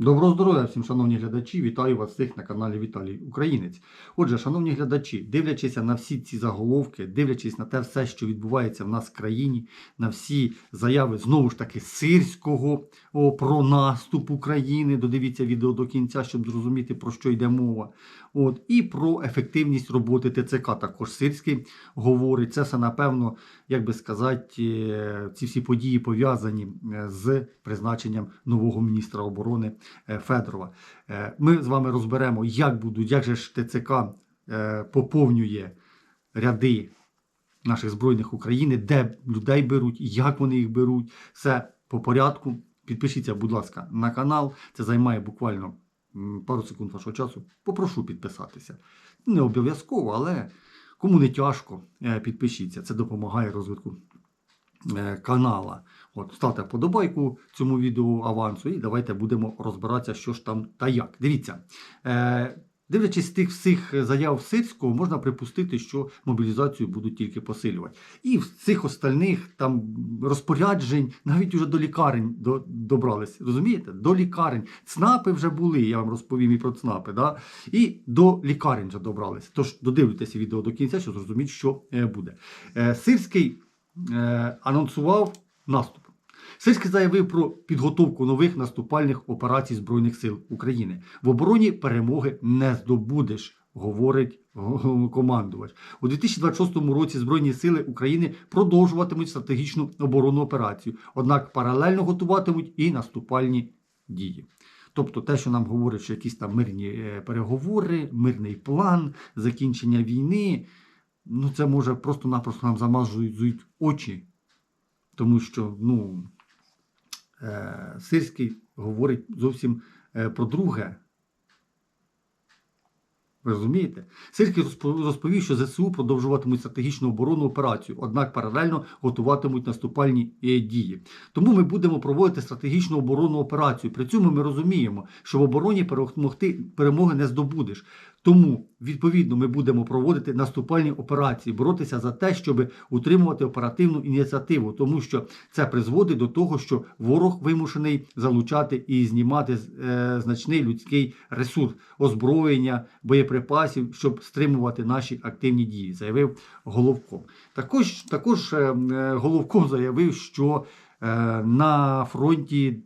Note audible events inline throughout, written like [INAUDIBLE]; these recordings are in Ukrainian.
Доброго здоров'я всім, шановні глядачі, вітаю вас всіх на каналі Віталій Українець. Отже, шановні глядачі, дивлячись на всі ці заголовки, дивлячись на те все, що відбувається в нас в країні, на всі заяви знову ж таки сирського о, про наступ України. Додивіться відео до кінця, щоб зрозуміти про що йде мова. От, і про ефективність роботи ТЦК. Також сирський говорить. Це все напевно, як би сказати, е, ці всі події пов'язані е, з призначенням нового міністра оборони Федорова. Е, Ми з вами розберемо, як будуть, як же ж ТЦК е, поповнює ряди наших збройних України, де людей беруть, як вони їх беруть. Все по порядку. Підпишіться, будь ласка, на канал. Це займає буквально пару секунд вашого часу. Попрошу підписатися. Не обов'язково, але кому не тяжко, е, підпишіться. Це допомагає розвитку е, канала. От, ставте вподобайку цьому відео авансу і давайте будемо розбиратися, що ж там та як. Дивіться. Е, Дивлячись з тих всіх заяв сирського, можна припустити, що мобілізацію будуть тільки посилювати. І в цих остальних там розпоряджень навіть уже до лікарень до, добрались. Розумієте? До лікарень. ЦНАПи вже були, я вам розповім і про ЦНАПи. Да? І до лікарень вже добрались. Тож додивлюйтеся відео до кінця, щоб зрозуміти, що е, буде. Е, Сирський е, анонсував наступ. Сирський заявив про підготовку нових наступальних операцій Збройних сил України. В обороні перемоги не здобудеш, говорить [LAUGHS] командувач. У 2026 році Збройні сили України продовжуватимуть стратегічну оборонну операцію, однак паралельно готуватимуть і наступальні дії. Тобто те, що нам говорять, що якісь там мирні е, переговори, мирний план, закінчення війни, ну це може просто-напросто нам замазують очі. Тому що ну, е, Сирський говорить зовсім е, про друге. Ви розумієте? Сирський розповів, що ЗСУ продовжуватимуть стратегічну оборонну операцію, однак паралельно готуватимуть наступальні е, дії. Тому ми будемо проводити стратегічну оборонну операцію. При цьому ми розуміємо, що в обороні перемогти перемоги не здобудеш. Тому, відповідно, ми будемо проводити наступальні операції, боротися за те, щоб утримувати оперативну ініціативу, тому що це призводить до того, що ворог вимушений залучати і знімати е, значний людський ресурс, озброєння, боєприпасів, щоб стримувати наші активні дії, заявив Головком. Також, також е, е, заявив, що на фронті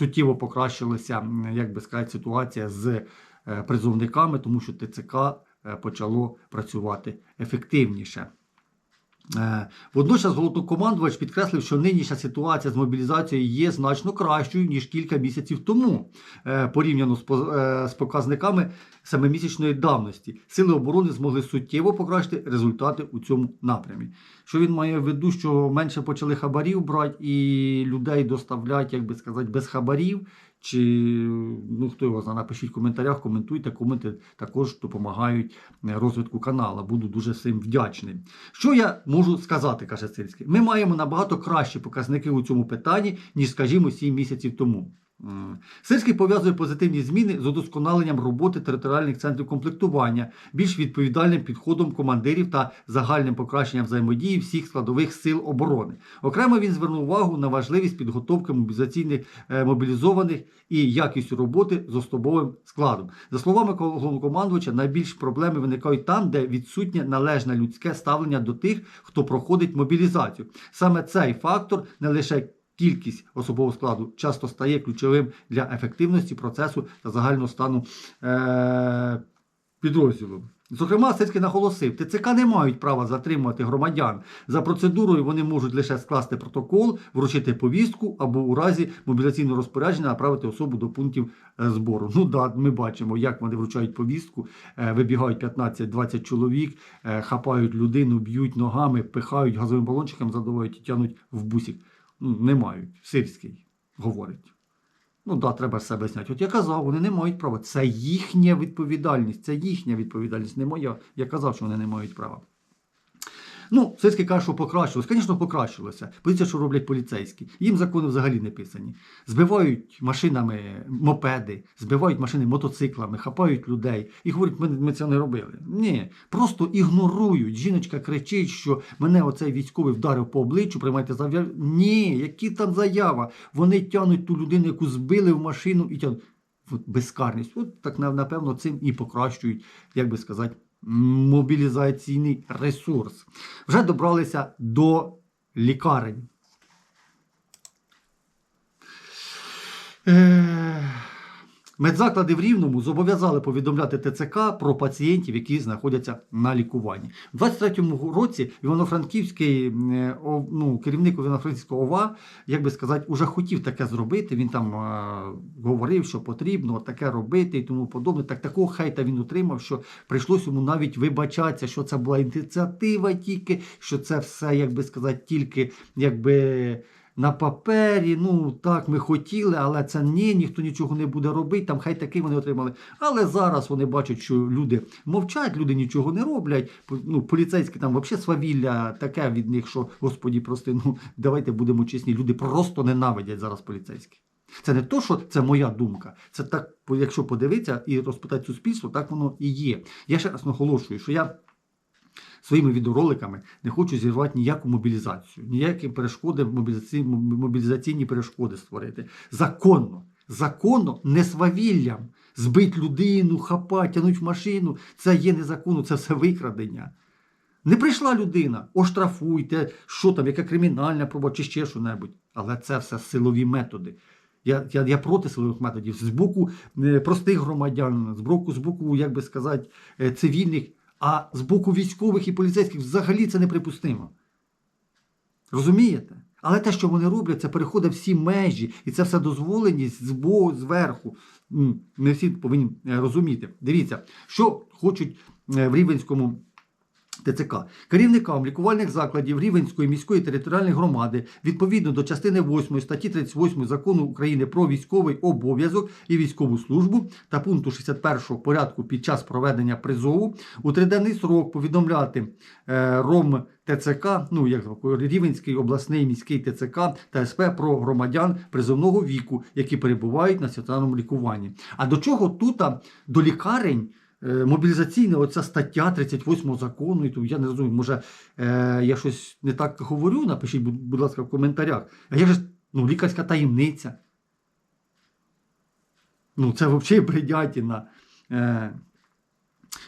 суттєво покращилася, як би сказати, ситуація з призовниками, тому що ТЦК е, почало працювати ефективніше. Е, Водночас головнокомандувач підкреслив, що нинішня ситуація з мобілізацією є значно кращою, ніж кілька місяців тому, е, порівняно з по- е, з показниками семимісячної давності. Сили оборони змогли суттєво покращити результати у цьому напрямі. Що він має в виду, що менше почали хабарів брати і людей доставляти, як би сказати, без хабарів. Чи ну хто його знає, напишіть в коментарях, коментуйте, коменти також допомагають е, розвитку каналу. Буду дуже всім вдячний. Що я можу сказати, каже Сильський? Ми маємо набагато кращі показники у цьому питанні, ніж, скажімо, 7 місяців тому. М. Сирський пов'язує позитивні зміни з удосконаленням роботи територіальних центрів комплектування, більш відповідальним підходом командирів та загальним покращенням взаємодії всіх складових сил оборони. Окремо він звернув увагу на важливість підготовки мобілізаційних е, мобілізованих і якістю роботи з особовим складом. За словами головнокомандувача, найбільші проблеми виникають там, де відсутнє належне людське ставлення до тих, хто проходить мобілізацію. Саме цей фактор не лише Кількість особового складу часто стає ключовим для ефективності процесу та загального стану е- підрозділу. Зокрема, Сирський наголосив, ТЦК не мають права затримувати громадян. За процедурою вони можуть лише скласти протокол, вручити повістку або у разі мобілізаційного розпорядження направити особу до пунктів е, збору. Ну да, ми бачимо, як вони вручають повістку, е, вибігають 15-20 чоловік, е, хапають людину, б'ють ногами, пихають газовим балончиком, задувають і тянуть в бусик. Не мають. Сирський говорить. Ну да, треба себе зняти. От я казав, вони не мають права. Це їхня відповідальність, це їхня відповідальність, не моя. Я казав, що вони не мають права. Ну, Сирський каже, що покращилось. Звісно, покращилося. Подивіться, що роблять поліцейські. Їм закони взагалі не писані. Збивають машинами мопеди, збивають машини мотоциклами, хапають людей і говорять, ми, ми це не робили. Ні, просто ігнорують. Жіночка кричить, що мене оцей військовий вдарив по обличчю, приймайте заяву. Ні, які там заява? Вони тянуть ту людину, яку збили в машину і тянуть. От безкарність. От так напевно цим і покращують, як би сказати, мобілізаційний ресурс. Вже добралися до лікарень. Е, Медзаклади в Рівному зобов'язали повідомляти ТЦК про пацієнтів, які знаходяться на лікуванні. У 23-му році Івано-Франківський е, ну, керівник Івано-Франківського ОВА, як би сказати, уже хотів таке зробити. Він там е, говорив, що потрібно таке робити і тому подобне. Так такого хейта він отримав, що прийшлось йому навіть вибачатися, що це була ініціатива тільки, що це все, як би сказати, тільки якби. На папері, ну так, ми хотіли, але це ні, ніхто нічого не буде робити. Там хай такий вони отримали. Але зараз вони бачать, що люди мовчать, люди нічого не роблять. Ну, поліцейські там взагалі свавілля таке від них, що господі, прости, ну давайте будемо чесні. Люди просто ненавидять зараз поліцейських. Це не то, що це моя думка. Це так, якщо подивитися і розпитати суспільство, так воно і є. Я ще раз наголошую, що я своїми відеороликами не хочу зірвати ніяку мобілізацію, ніякі перешкоди, мобілізаційні, перешкоди створити. Законно, законно, не свавіллям. Збить людину, хапать, тянуть машину. Це є незаконно, це все викрадення. Не прийшла людина, оштрафуйте, що там, яка кримінальна проба чи ще що-небудь. Але це все силові методи. Я, я, я проти силових методів з боку е, простих громадян, з боку, з боку, як би сказати, е, цивільних, а з боку військових і поліцейських взагалі це неприпустимо. Розумієте? Але те, що вони роблять, це переходить всі межі, і це все дозволеність збоку, зверху. Не всі повинні е, розуміти. Дивіться, що хочуть е, в Рівенському ТЦК. Керівникам лікувальних закладів Рівенської міської територіальної громади відповідно до частини 8 статті 38 закону України про військовий обов'язок і військову службу та пункту 61 порядку під час проведення призову у триденний срок повідомляти е, РОМ ТЦК, ну як Рівенський обласний міський ТЦК та СП про громадян призовного віку, які перебувають на стаціонарному лікуванні. А до чого тут до лікарень? Е, Мобілізаційна оця стаття 38 закону, і то я не розумію, може е, я щось не так говорю, напишіть, будь, ласка, в коментарях. А я ж ну, лікарська таємниця. Ну, це взагалі бредятіна.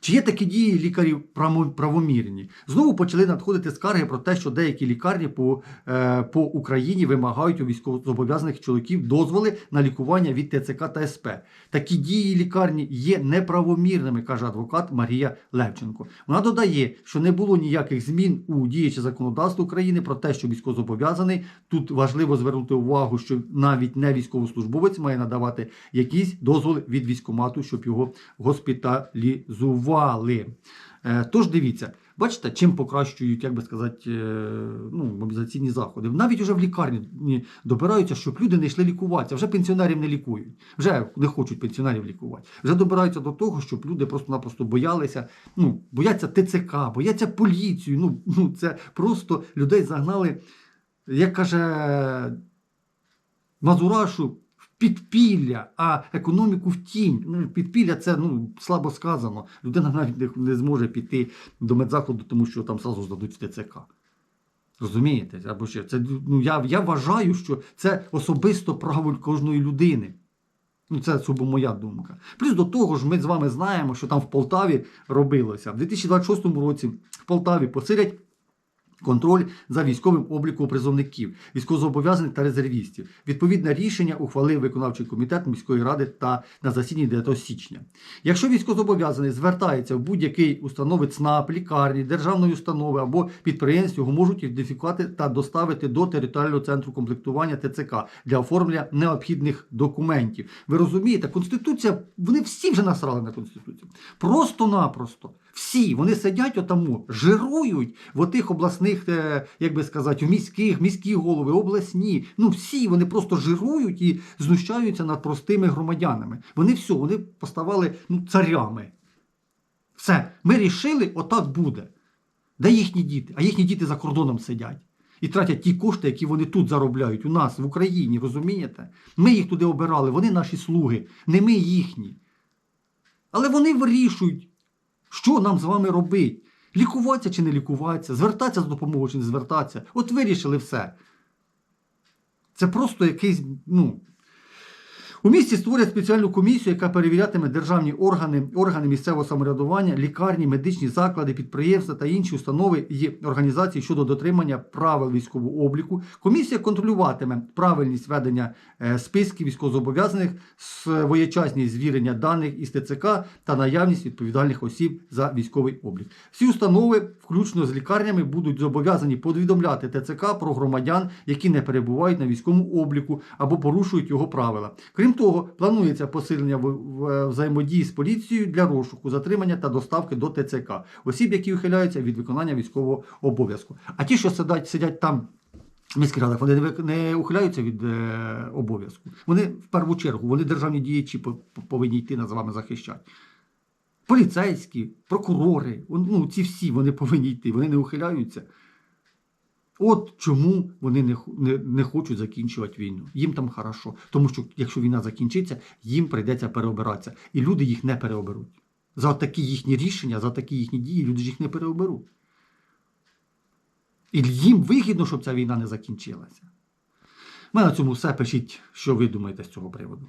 Чи є такі дії лікарів правомірні? Знову почали надходити скарги про те, що деякі лікарні по, е, по Україні вимагають у військовозобов'язаних чоловіків дозволи на лікування від ТЦК та СП. Такі дії лікарні є неправомірними, каже адвокат Марія Левченко. Вона додає, що не було ніяких змін у діюче законодавство України про те, що військовозобов'язаний. Тут важливо звернути увагу, що навіть не військовослужбовець має надавати якісь дозволи від військомату, щоб його госпіталізували. Е, Тож дивіться, бачите, чим покращують, як би сказати, е, ну, мобілізаційні заходи. Навіть вже в лікарні добираються, щоб люди не йшли лікуватися. Вже пенсіонерів не лікують, вже не хочуть пенсіонерів лікувати. Вже добираються до того, щоб люди просто-напросто боялися, ну, бояться ТЦК, бояться поліцію. Ну, ну, це просто людей загнали, як каже Мазурашу, підпілля, а економіку в тінь. Ну, підпілля це ну, слабо сказано. Людина навіть не, зможе піти до медзакладу, тому що там зразу здадуть ТЦК. Розумієте? Або ще це ну я, я вважаю, що це особисто право кожної людини. Ну, це суто моя думка. Плюс до того ж, ми з вами знаємо, що там в Полтаві робилося. В 2026 році в Полтаві посилять контроль за військовим обліком призовників, військовозобов'язаних та резервістів. Відповідне рішення ухвалив виконавчий комітет міської ради та на засіданні 9 січня. Якщо військовозобов'язаний звертається в будь-який установи ЦНАП, лікарні, державної установи або підприємств, його можуть ідентифікувати та доставити до територіального центру комплектування ТЦК для оформлення необхідних документів. Ви розумієте, конституція, вони всі вже насрали на конституцію. Просто-напросто. Всі вони сидять отаму, жирують в отих обласних, е, як би сказати, в міських, міські голови, обласні. Ну всі вони просто жирують і знущаються над простими громадянами. Вони все, вони поставали ну, царями. Все, ми рішили, отак буде. Де їхні діти? А їхні діти за кордоном сидять. І тратять ті кошти, які вони тут заробляють, у нас, в Україні, розумієте? Ми їх туди обирали, вони наші слуги, не ми їхні. Але вони вирішують, що нам з вами робити. Лікуватися чи не лікуватися, звертатися за допомогою чи не звертатися. От вирішили все. Це просто якийсь, ну. У місті створять спеціальну комісію, яка перевірятиме державні органи, органи місцевого самоврядування, лікарні, медичні заклади, підприємства та інші установи і організації щодо дотримання правил військового обліку. Комісія контролюватиме правильність ведення е, списків військовозобов'язаних, своєчасність звірення даних із ТЦК та наявність відповідальних осіб за військовий облік. Всі установи, включно з лікарнями, будуть зобов'язані повідомляти ТЦК про громадян, які не перебувають на військовому обліку або порушують його правила. Крім того, планується посилення взаємодії з поліцією для розшуку, затримання та доставки до ТЦК осіб, які ухиляються від виконання військового обов'язку. А ті, що сидять, сидять там. в міських радах, вони не, ухиляються від е, обов'язку. Вони в першу чергу, вони державні діячі по- по- повинні йти нас з вами захищати. Поліцейські, прокурори, ну, ці всі вони повинні йти, вони не ухиляються. От чому вони не, не, не хочуть закінчувати війну. Їм там хорошо. Тому що якщо війна закінчиться, їм прийдеться переобиратися. І люди їх не переоберуть. За такі їхні рішення, за такі їхні дії, люди ж їх не переоберуть. І їм вигідно, щоб ця війна не закінчилася. У мене на цьому все. Пишіть, що ви думаєте з цього приводу.